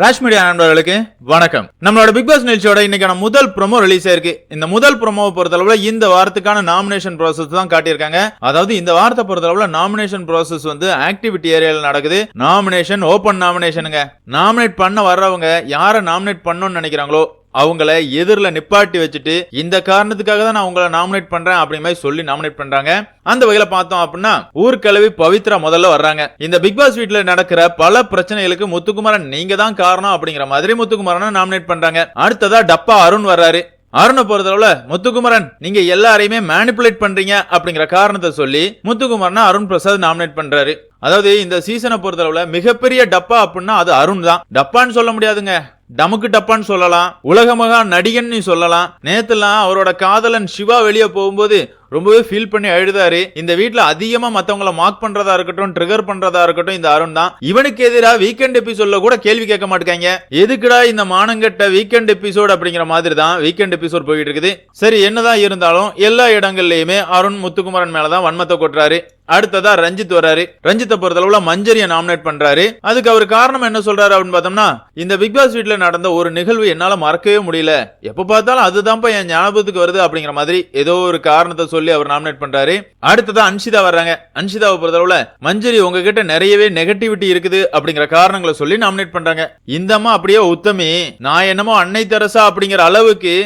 Rash media நண்பர்களுக்கு வணக்கம். நம்மளோட பிக் பாஸ் நிகழ்ச்சியோட இன்னைக்கான முதல் ப்ரோமோ ரிலீஸ் ஆயிருக்கு இந்த முதல் ப்ரோமோவை பொறுத்தளவுல இந்த வாரத்துக்கான நாமினேஷன் ப்ராசஸ் தான் காட்டியிருக்காங்க. அதாவது இந்த வாரத்தை பொறுத்தளவுல நாமினேஷன் ப்ராசஸ் வந்து ஆக்டிவிட்டி ஏரியாவில் நடக்குது. நாமினேஷன் ஓபன் நாமினேஷனுங்க நாமினேட் பண்ண வர்றவங்க யாரை நாமினேட் பண்ணணும்னு நினைக்கிறாங்களோ அவங்கள எதிரில் நிப்பாட்டி வச்சுட்டு இந்த காரணத்துக்காக தான் நான் உங்களை நாமினேட் பண்றேன் அப்படி மாதிரி சொல்லி நாமினேட் பண்றாங்க. அந்த வகையில பார்த்தோம் அப்படின்னா ஊர்கிழவி பவித்ரா முதல்ல வர்றாங்க. இந்த பிக் பாஸ் வீட்ல நடக்கிற பல பிரச்சனைகளுக்கு முத்துக்குமாரன் நீங்க தான் காரணம் அப்படிங்கிற மாதிரி முத்துக்குமாரனை நாமினேட் பண்றாங்க. அடுத்ததா டப்பா அருண் வர்றாரு. அருணை பொறுத்தளவுல முத்துக்குமரன் நீங்க எல்லாரையுமே மேனிப்புலேட் பண்றீங்க அப்படிங்கிற காரணத்தை சொல்லி முத்துக்குமரனை அருண் பிரசாத் நாமினேட் பண்றாரு. அதாவது இந்த சீசனை பொறுத்தளவுல மிகப்பெரிய டப்பா அப்படின்னா அது அருண் தான். டப்பான்னு சொல்ல முடியாதுங்க. டமுக்கு டப்பான்னு சொல்லலாம் உலகமகா நடிகன் சொல்லலாம். நேத்துலாம் அவரோட காதலன் சிவா வெளியே போகும்போது ரொம்பவே ஃபீல் பண்ணி அழுதாரு. இந்த வீட்டுல அதிகமா மத்தவங்கள மார்க் பண்றதா இருக்கட்டும் ட்ரிகர் பண்றதா இருக்கட்டும் இந்த அருண் தான். இவனுக்கு எதிராக வீக்கெண்ட் எபிசோட்ல கூட கேள்வி கேட்க மாட்டேங்க எதுக்குடா இந்த மானங்கட்ட வீக்கெண்ட் எபிசோட் அப்படிங்கிற மாதிரி தான் வீக்கெண்ட் எபிசோட் போயிட்டு இருக்குது. சரி என்னதான் இருந்தாலும் எல்லா இடங்கள்லயுமே அருண் முத்துக்குமரன் மேலதான் வன்மத்தை கொட்டுறாரு. அடுத்ததா ரஞ்சித் வராரு ரஞ்சித்தை பொறுத்தளவுல மஞ்சரிய நாமினேட் பண்றாரு. அதுக்கு அவர் காரணம் என்ன சொல்றாரு அப்படின்னு பார்த்தோம்னா இந்த பிக் பாஸ் வீட்ல நடந்த ஒரு நிகழ்வு என்னால மறக்கவே முடியல. எப்ப பார்த்தாலும் அதுதான்ப்பா என் ஞாபகத்துக்கு வருது அப்படிங்கிற மாதிரி ஏதோ ஒரு காரணத்தை சொல்லி அவர் நாமினேட் பண்றாரு. அடுத்ததா அன்ஷிதா வர்றாங்க. அன்ஷிதாவை பொறுத்தளவுல மஞ்சரி உங்ககிட்ட நிறையவே நெகட்டிவிட்டி இருக்குது அப்படிங்கிற காரணங்களை சொல்லி நாமினேட் பண்றாங்க. இந்தம்மா அப்படியே உத்தமி நான் என்னமோ அன்னை தெரசா அப்படிங்கிற அளவுக்கு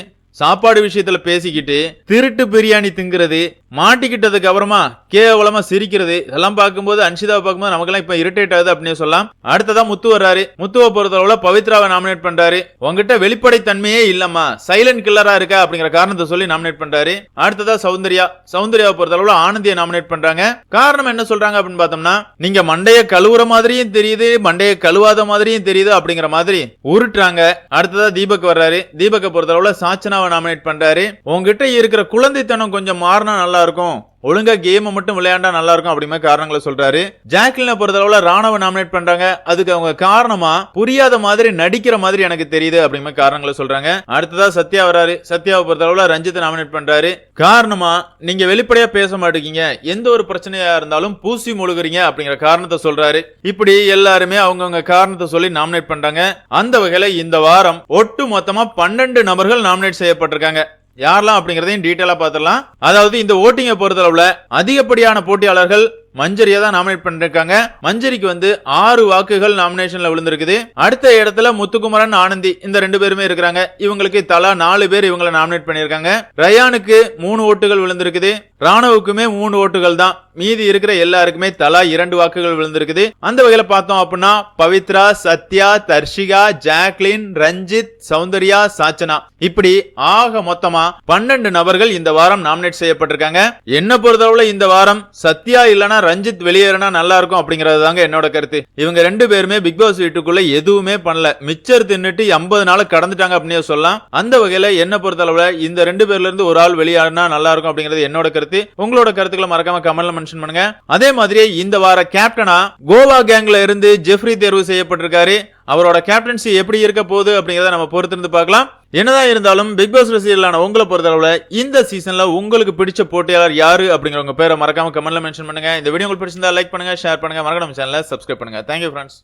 சாப்பாடு விஷயத்துல பேசிக்கிட்டு திருட்டு பிரியாணி திங்கிறது மாட்டிக்கிட்டதுக்கு அப்புறமா கேவலமா சிரிக்கிறது இதெல்லாம் பார்க்கும்போது அன்ஷிதாவை பார்க்கும்போது நமக்கெல்லாம் இப்ப இரிட்டேட் ஆகுது அப்படின்னு சொல்லலாம். அடுத்ததான் முத்து வர்றாரு. முத்துவை பொறுத்தளவுல பவித்ராவை நாமினேட் பண்றாரு. உங்ககிட்ட வெளிப்படை தன்மையே இல்லம்மா சைலண்ட் கில்லரா இருக்கா அப்படிங்கிற காரணத்தை சொல்லி நாமினேட் பண்றாரு. அடுத்ததா சௌந்தர்யா. சௌந்தர்யாவை பொறுத்தளவுல ஆனந்தியை நாமினேட் பண்றாங்க. காரணம் என்ன சொல்றாங்க அப்படின்னு பார்த்தோம்னா நீங்க மண்டைய கழுவுற மாதிரியும் தெரியுது மண்டைய கழுவாத மாதிரியும் தெரியுது அப்படிங்கிற மாதிரி உருட்டுறாங்க. அடுத்ததா தீபக் வர்றாரு. தீபக்கை பொறுத்தளவுல சாச்சனாவை நாமினேட் பண்றாரு. உங்ககிட்ட இருக்கிற குழந்தைத்தனம் கொஞ்சம் மாறினா நல்லா இருக்கும் ஒழுங்கா கேம் மட்டும் விளையாண்டா நல்லா இருக்கும் அப்படிமே காரணங்களை சொல்றாரு. ஜாக்லினை பொறுத்தளவுல ராணுவ நாமினேட் பண்றாங்க. அதுக்கு அவங்க காரணமா புரியாத மாதிரி நடிக்கிற மாதிரி எனக்கு தெரியுது அப்படிமே காரணங்களை சொல்றாங்க. அடுத்ததா சத்யா வராரு. சத்யாவை பொறுத்தளவுல ரஞ்சித்தை நாமினேட் பண்றாரு. காரணமா நீங்க வெளிப்படையா பேச மாட்டேங்க எந்த ஒரு பிரச்சனையா இருந்தாலும் பூசி முழுகுறீங்க அப்படிங்கிற காரணத்தை சொல்றாரு. இப்படி எல்லாருமே அவங்கவுங்க காரணத்தை சொல்லி நாமினேட் பண்றாங்க. அந்த வகையில இந்த வாரம் ஒட்டு மொத்தமா பன்னெண்டு நபர்கள் நாமினேட் செய்யப்பட்டிருக்காங்க. யாரெல்லாம் அப்படிங்கறதையும் டீட்டெயிலா பார்த்துடலாம். அதாவது இந்த ஓட்டிங்கை பொறுத்தளவுல அதிகப்படியான போட்டியாளர்கள் மஞ்சரியை தான் நாமினேட் பண்ணிருக்காங்க. மஞ்சரிக்கு வந்து ஆறு வாக்குகள் நாமினேஷன்ல விழுந்திருக்குது. அடுத்த இடத்துல முத்துக்குமரன் ஆனந்தி இந்த ரெண்டு பேருமே இருக்கிறாங்க. இவங்களுக்கு தலா நாலு பேர் இவங்களை நாமினேட் பண்ணிருக்காங்க ரயானுக்கு மூணு ஓட்டுகள் விழுந்திருக்குது. ராணுவுக்குமே மூணு ஓட்டுகள் தான். மீதி இருக்கிற எல்லாருக்குமே தலா இரண்டு வாக்குகள் விழுந்திருக்குது. அந்த வகையில பார்த்தோம் அப்படின்னா பவித்ரா சத்யா தர்ஷிகா ஜாக்லின் ரஞ்சித் சௌந்தர்யா சாச்சனா. இப்படி ஆக மொத்தமா பன்னெண்டு நபர்கள் இந்த வாரம் நாமினேட் செய்யப்பட்டிருக்காங்க. என்ன பொறுத்தளவுல இந்த வாரம் சத்யா இல்லனா ரஞ்சித் வெளியேறினா நல்லா இருக்கும் அப்படிங்கறது தாங்க என்னோட கருத்து. இவங்க ரெண்டு பேருமே பிக் பாஸ் வீட்டுக்குள்ள எதுவுமே பண்ணல. மிச்சர் தின்னுட்டு ஐம்பது நாள் கடந்துட்டாங்க அப்படின்னு சொல்லலாம். அந்த வகையில என்ன பொறுத்தளவுல இந்த ரெண்டு பேர்ல இருந்து ஒரு ஆள் வெளியாடினா நல்லா இருக்கும் அப்படிங்கிறது என்னோட கருத்து. உங்களோட கருத்துக்களை மறக்காம கமெண்ட்ல மென்ஷன் பண்ணுங்க. அதே மாதிரி இந்த வார கேப்டனா கோவா கேங்ல இருந்து ஜெஃப்ரி தேர்வு செய்யப்பட்டிருக்காரு. அவரோட கேப்டன்சி எப்படி இருக்க போகுது அப்படிங்கறத நம்ம பொறுத்திருந்து பார்க்கலாம். என்னதான் இருந்தாலும் பிக் பாஸ் ரசிகர்களான உங்களை பொறுத்தளவுல இந்த சீசன்ல உங்களுக்கு பிடிச்ச போட்டியாளர் யாரு அப்படிங்கிற உங்க பேரை மறக்காம கமெண்ட்ல மென்ஷன் பண்ணுங்க. இந்த வீடியோ உங்களுக்கு பிடிச்சிருந்தா லைக் பண்ணுங்க ஷேர் பண்ணுங்க. மறக்காம சேனலை சப்ஸ்கிரைப் பண்ணுங்க. Thank you friends